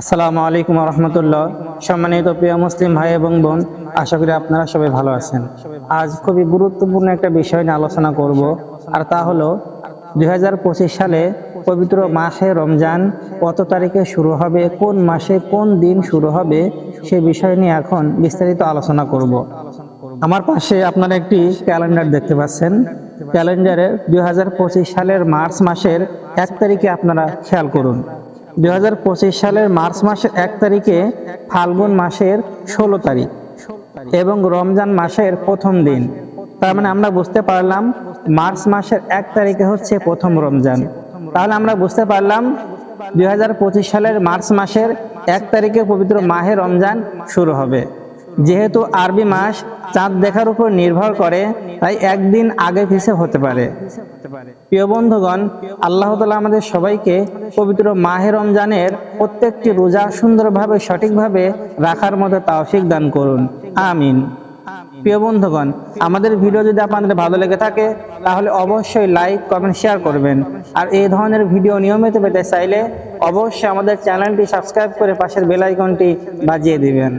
আসসালামু আলাইকুম রহমতুল্লাহ সম্মানিত প্রিয় মুসলিম ভাই এবং বোন, আশা করি আপনারা সবাই ভালো আছেন। আজ খুবই গুরুত্বপূর্ণ একটা বিষয় নিয়ে আলোচনা করব, আর তা হলো দু হাজার পঁচিশ সালে পবিত্র মাসে রমজান কত তারিখে শুরু হবে, কোন মাসে কোন দিন শুরু হবে, সে বিষয় নিয়ে এখন বিস্তারিত আলোচনা করব। আমার পাশে আপনারা একটি ক্যালেন্ডার দেখতে পাচ্ছেন। ক্যালেন্ডারে দুই হাজার পঁচিশ সালের মার্চ মাসের এক তারিখে আপনারা খেয়াল করুন। দু হাজার পঁচিশ সালের মার্চ মাসের এক তারিখে ফাল্গুন মাসের ষোলো তারিখ এবং রমজান মাসের প্রথম দিন। তার মানে আমরা বুঝতে পারলাম মার্চ মাসের এক তারিখে হচ্ছে প্রথম রমজান। তাহলে আমরা বুঝতে পারলাম দু হাজার পঁচিশ সালের মার্চ মাসের এক তারিখে পবিত্র মাহে রমজান শুরু হবে। যেহেতু আরবি মাস, চাঁদ দেখার উপর নির্ভর করে, তাই একদিন আগে পিছে হতে পারে। প্রিয় বন্ধুগণ, আল্লাহ তালা আমাদের সবাইকে পবিত্র মাহে রমজানের প্রত্যেকটি রোজা সুন্দরভাবে, সঠিকভাবে রাখার মতো তাওফিক দান করুন। আমিন। প্রিয় বন্ধুগণ, আমাদের ভিডিও যদি আপনাদের ভালো লেগে থাকে, তাহলে অবশ্যই লাইক, কমেন্ট, শেয়ার করবেন। আর এই ধরনের ভিডিও নিয়মিত পেতে চাইলে অবশ্যই আমাদের চ্যানেলটি সাবস্ক্রাইব করে পাশের বেল আইকনটি বাজিয়ে দিবেন।